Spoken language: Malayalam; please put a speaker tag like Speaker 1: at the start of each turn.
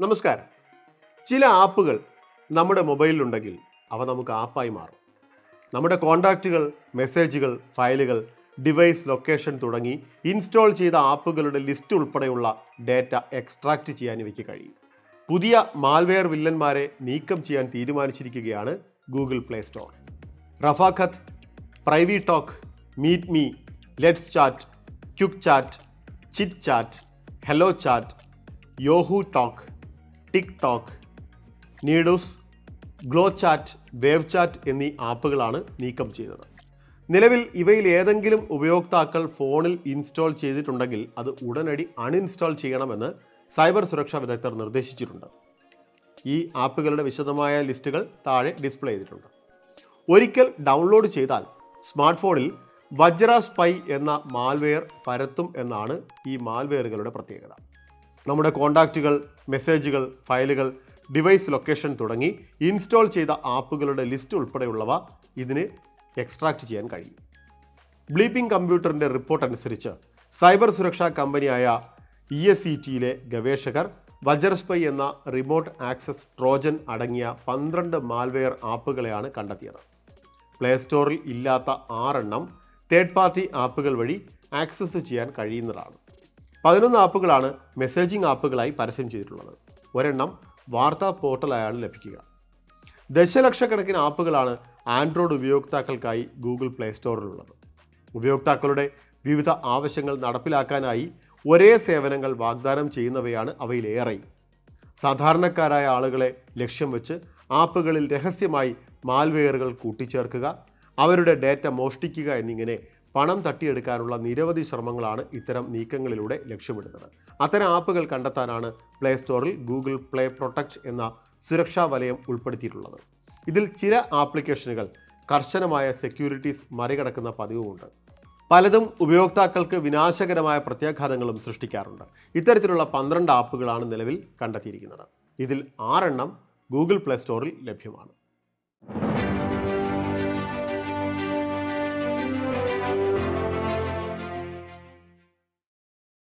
Speaker 1: നമസ്കാരം. ചില ആപ്പുകൾ നമ്മുടെ മൊബൈലിലുണ്ടെങ്കിൽ അവ നമുക്ക് ആപ്പായി മാറും. നമ്മുടെ കോൺടാക്റ്റുകൾ മെസ്സേജുകൾ ഫയലുകൾ ഡിവൈസ് ലൊക്കേഷൻ തുടങ്ങി ഇൻസ്റ്റാൾ ചെയ്ത ആപ്പുകളുടെ ലിസ്റ്റ് ഉൾപ്പെടെയുള്ള ഡാറ്റ എക്സ്ട്രാക്റ്റ് ചെയ്യാൻ ഇവയ്ക്ക് കഴിയും. പുതിയ മാൽവെയർ വില്ലന്മാരെ നീക്കം ചെയ്യാൻ തീരുമാനിച്ചിരിക്കുകയാണ് Google Play Store. Rafaqat Privy Talk Meet Me Let's Chat Quick Chat Chit Chat Hello Chat Yohoo Talk Tik Talk നീഡൂസ് Glow Chat Wave Chat എന്നീ ആപ്പുകളാണ് നീക്കം ചെയ്തത്. നിലവിൽ ഇവയിൽ ഏതെങ്കിലും ഉപയോക്താക്കൾ ഫോണിൽ ഇൻസ്റ്റാൾ ചെയ്തിട്ടുണ്ടെങ്കിൽ അത് ഉടനടി അൺഇൻസ്റ്റാൾ ചെയ്യണമെന്ന് സൈബർ സുരക്ഷാ വിദഗ്ധർ നിർദ്ദേശിച്ചിട്ടുണ്ട്. ഈ ആപ്പുകളുടെ വിശദമായ ലിസ്റ്റുകൾ താഴെ ഡിസ്പ്ലേ ചെയ്തിട്ടുണ്ട്. ഒരിക്കൽ ഡൗൺലോഡ് ചെയ്താൽ സ്മാർട്ട് ഫോണിൽ വജ്ര സ്പൈ എന്ന മാൽവെയർ പരത്തും എന്നാണ് ഈ മാൽവെയറുകളുടെ പ്രത്യേകത. നമ്മുടെ കോണ്ടാക്റ്റുകൾ മെസ്സേജുകൾ ഫയലുകൾ ഡിവൈസ് ലൊക്കേഷൻ തുടങ്ങി ഇൻസ്റ്റാൾ ചെയ്ത ആപ്പുകളുടെ ലിസ്റ്റ് ഉൾപ്പെടെയുള്ളവ ഇതിന് എക്സ്ട്രാക്ട് ചെയ്യാൻ കഴിയും. ബ്ലീപ്പിംഗ് കമ്പ്യൂട്ടറിന്റെ റിപ്പോർട്ട് അനുസരിച്ച് സൈബർ സുരക്ഷാ കമ്പനിയായ ഇ എസ് ഇ ടിയിലെ ഗവേഷകർ വജർസ്പൈ എന്ന റിമോട്ട് ആക്സസ് ട്രോജൻ അടങ്ങിയ പന്ത്രണ്ട് മാൽവെയർ ആപ്പുകളെയാണ് കണ്ടെത്തിയത്. പ്ലേ സ്റ്റോറിൽ ഇല്ലാത്ത ആറെണ്ണം തേർഡ് പാർട്ടി ആപ്പുകൾ വഴി ആക്സസ് ചെയ്യാൻ കഴിയുന്നതാണ്. പതിനൊന്ന് ആപ്പുകളാണ് മെസ്സേജിംഗ് ആപ്പുകളായി പരസ്യം ചെയ്തിട്ടുള്ളത്. ഒരെണ്ണം വാർത്താ പോർട്ടലായാണ് ലഭിക്കുക. ദശലക്ഷക്കണക്കിന് ആപ്പുകളാണ് ആൻഡ്രോയിഡ് ഉപയോക്താക്കൾക്കായി ഗൂഗിൾ പ്ലേ സ്റ്റോറിലുള്ളത്. ഉപയോക്താക്കളുടെ വിവിധ ആവശ്യങ്ങൾ നടപ്പിലാക്കാനായി ഒരേ സേവനങ്ങൾ വാഗ്ദാനം ചെയ്യുന്നവയാണ് അവയിലേറെ. സാധാരണക്കാരായ ആളുകളെ ലക്ഷ്യം വെച്ച് ആപ്പുകളിൽ രഹസ്യമായി മാൽവെയറുകൾ കൂട്ടിച്ചേർക്കുക അവരുടെ ഡേറ്റ മോഷ്ടിക്കുക എന്നിങ്ങനെ പണം തട്ടിയെടുക്കാനുള്ള നിരവധി ശ്രമങ്ങളാണ് ഇത്തരം നീക്കങ്ങളിലൂടെ ലക്ഷ്യമിടുന്നത്. അത്തരം ആപ്പുകൾ കണ്ടെത്താനാണ് പ്ലേ സ്റ്റോറിൽ ഗൂഗിൾ പ്ലേ പ്രൊട്ടക്റ്റ് എന്ന സുരക്ഷാ വലയം ഉൾപ്പെടുത്തിയിട്ടുള്ളത്. ഇതിൽ ചില ആപ്ലിക്കേഷനുകൾ കർശനമായ സെക്യൂരിറ്റീസ് മറികടക്കുന്ന പതിവുമുണ്ട്. പലതും ഉപയോക്താക്കൾക്ക് വിനാശകരമായ പ്രത്യാഘാതങ്ങളും സൃഷ്ടിക്കാറുണ്ട്. ഇത്തരത്തിലുള്ള പന്ത്രണ്ട് ആപ്പുകളാണ് നിലവിൽ കണ്ടെത്തിയിരിക്കുന്നത്. ഇതിൽ ആറെണ്ണം ഗൂഗിൾ പ്ലേ സ്റ്റോറിൽ ലഭ്യമാണ്.